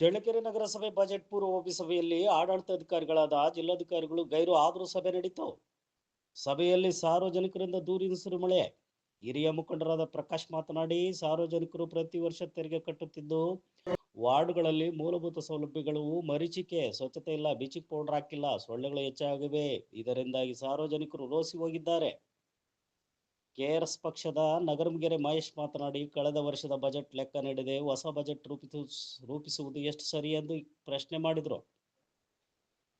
ಚಳ್ಳಕೆರೆ ನಗರಸಭೆ ಬಜೆಟ್ ಪೂರ್ವಭಾವಿ ಸಭೆಯಲ್ಲಿ ಆಡಳಿತಾಧಿಕಾರಿಗಳಾದ ಜಿಲ್ಲಾಧಿಕಾರಿಗಳು ಗೈರು ಆದರೂ ಸಭೆ ನಡೀತು ಸಭೆಯಲ್ಲಿ ಸಾರ್ವಜನಿಕರಿಂದ ದೂರಿನ ಸುರಿಮಳೆ. ಹಿರಿಯ ಮುಖಂಡರಾದ ಪ್ರಕಾಶ್ ಮಾತನಾಡಿ, ಸಾರ್ವಜನಿಕರು ಪ್ರತಿ ವರ್ಷ ತೆರಿಗೆ ಕಟ್ಟುತ್ತಿದ್ದು, ವಾರ್ಡ್ಗಳಲ್ಲಿ ಮೂಲಭೂತ ಸೌಲಭ್ಯಗಳು, ಮರೀಚಿಕೆ, ಸ್ವಚ್ಛತೆ ಇಲ್ಲ ಬೀಚಿಂಗ್ ಪೌಡರ್ ಹಾಕಿಲ್ಲ, ಸೊಳ್ಳೆಗಳು ಹೆಚ್ಚಾಗಿವೆ. ಇದರಿಂದಾಗಿ ಸಾರ್ವಜನಿಕರು ರೋಸಿ ಹೋಗಿದ್ದಾರೆ. ಕೆಆರ್ಎಸ್ ಪಕ್ಷದ ನಗರಂಗೆರೆ ಮಹೇಶ್ ಮಾತನಾಡಿ, ಕಳೆದ ವರ್ಷದ ಬಜೆಟ್ ಲೆಕ್ಕ ನೀಡದೆ ಹೊಸ ಬಜೆಟ್ ರೂಪಿಸು, ರೂಪಿಸುವುದು ಎಷ್ಟು ಸರಿ ಎಂದು ಪ್ರಶ್ನೆ ಮಾಡಿದರು.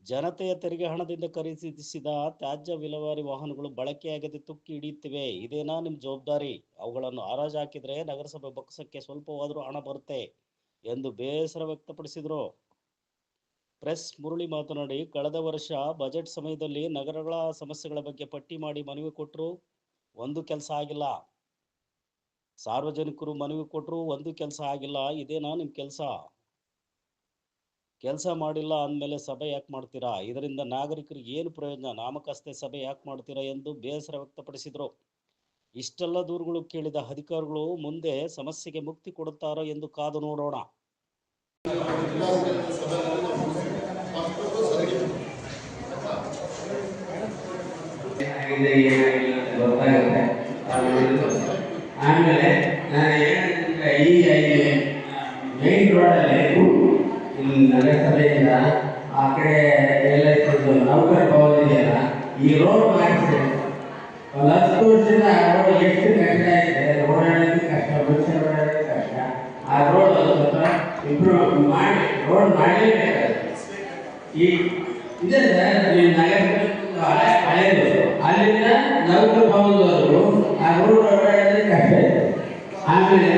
ಜನತೆಯ ತೆರಿಗೆ ಹಣದಿಂದ ಖರೀದಿಸಿದ ತ್ಯಾಜ್ಯ ವಿಲೇವಾರಿ ವಾಹನಗಳು ಬಳಕೆಯಾಗದೆ ತುಕ್ಕಿ ಹಿಡಿಯುತ್ತಿವೆ ಇದೇನಾ ನಿಮ್ಮ ಜವಾಬ್ದಾರಿ? ಅವುಗಳನ್ನು ಹರಾಜು ಹಾಕಿದರೆ ನಗರಸಭೆ ಬೊಕ್ಕಸಕ್ಕೆ ಸ್ವಲ್ಪವಾದರೂ ಹಣ ಬರುತ್ತೆ ಎಂದು ಬೇಸರ ವ್ಯಕ್ತಪಡಿಸಿದರು. ಪ್ರೆಸ್ ಮುರಳಿ ಮಾತನಾಡಿ, ಕಳೆದ ವರ್ಷ ಬಜೆಟ್ ಸಮಯದಲ್ಲಿ ನಗರಗಳ ಸಮಸ್ಯೆಗಳ ಬಗ್ಗೆ ಪಟ್ಟಿ ಮಾಡಿ ಮನವಿ ಕೊಟ್ಟರು ಒಂದು ಕೆಲಸ ಆಗಿಲ್ಲ. ಸಾರ್ವಜನಿಕರು ಮನವಿ ಕೊಟ್ಟರು ಒಂದು ಕೆಲಸ ಆಗಿಲ್ಲ, ಇದೇನಾ ನಿಮ್ಮ ಕೆಲಸ? ಕೆಲಸ ಮಾಡಿಲ್ಲ ಅಂದಮೇಲೆ ಸಭೆ ಯಾಕೆ ಮಾಡ್ತೀರಾ? ಇದರಿಂದ ನಾಗರಿಕರಿಗೆ ಏನು ಪ್ರಯೋಜನ? ನಾಮಕಸ್ತೆ ಸಭೆ ಯಾಕೆ ಮಾಡ್ತೀರಾ ಎಂದು ಬೇಸರ ವ್ಯಕ್ತಪಡಿಸಿದರು. ಇಷ್ಟೆಲ್ಲ ದೂರುಗಳು ಕೇಳಿದ ಅಧಿಕಾರಿಗಳು ಮುಂದೆ ಸಮಸ್ಯೆಗೆ ಮುಕ್ತಿ ಕೊಡುತ್ತಾರೋ ಎಂದು ಕಾದು ನೋಡೋಣ. ಏನಾಗಿಲ್ಲ ನಗರಸಭೆಯಿಂದ ಆ ಕಡೆ ಎಲ್ಲ ನೌಕರ ಭವನ ಇದೆಯಲ್ಲ ಈ ರೋಡ್ ಮಾಡಿಸಿದೆ ಒಂದು ಹತ್ತು ವರ್ಷದಿಂದ ಆ ರೋಡ್ ಎಷ್ಟು ಕಷ್ಟ ಇದೆ, ಓಡಾಡೋದಕ್ಕೆ ಕಷ್ಟ, ಮನುಷ್ಯ ಓಡಾಡೋದಕ್ಕೆ ಕಷ್ಟ, ಆ ರೋಡ್ ಸ್ವಲ್ಪ ಇಂಪ್ರೂವ್ ಮಾಡಿ ರೋಡ್ ಮಾಡಲೇಬೇಕಾಗುತ್ತೆ. ಈ ಇದೆ ಸರ್ ಹಳೆ ಹಳೆಯದು ಅಲ್ಲಿಂದ ನೌಕರ ಭವನದವರೆಗೂ ಆ ರೋಡ್ ಓಡಾಡೋದೇ ಕಷ್ಟ ಇದೆ. ಆಮೇಲೆ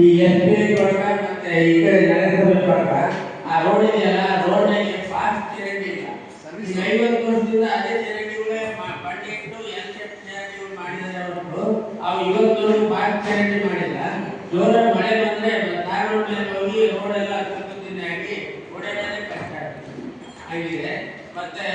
ಈ ಎಸ್ ಬಿ ಐ ಕೊಡಕ ಮತ್ತೆ ಈ ಕಡೆ ನಗರಸಭೆ ಕೊಡಕ ಆ ರೋಡ್ ಇದೆಯಲ್ಲ ರೋಡ್ನಲ್ಲಿ ಫಾಸ್ಟ್ ಚರಂಡಿ ಇಲ್ಲ ಐವತ್ತು ವರ್ಷದಿಂದ ಅದೇ ಚರಂಡಿಗಳೇ ಮಾ- ಬಂಡೆ ಇಟ್ಟು ಎಲ್ ಶೇಪ್ ಚರಂಡಿಗಳು ಮಾಡಿದ್ದಾರೆ ಹೊರತು ಅವು ಇವತ್ತು ಫಾಸ್ಟ್ ಚರಂಡಿ ಮಾಡಿಲ್ಲ. ಜೋರಾಗಿ ಮಳೆ ಬಂದ್ರೆ ತಾರ್ ಮೇಲೆ ಹೋಗಿ ರೋಡ್ ಎಲ್ಲ ಕಲ್ಕತ್ತಿನ ಆಗಿ ಓಡಾಡೋದೇ ಕಷ್ಟ ಆಗಿದೆ. ಆಗಿದೆ. ಮತ್ತೆ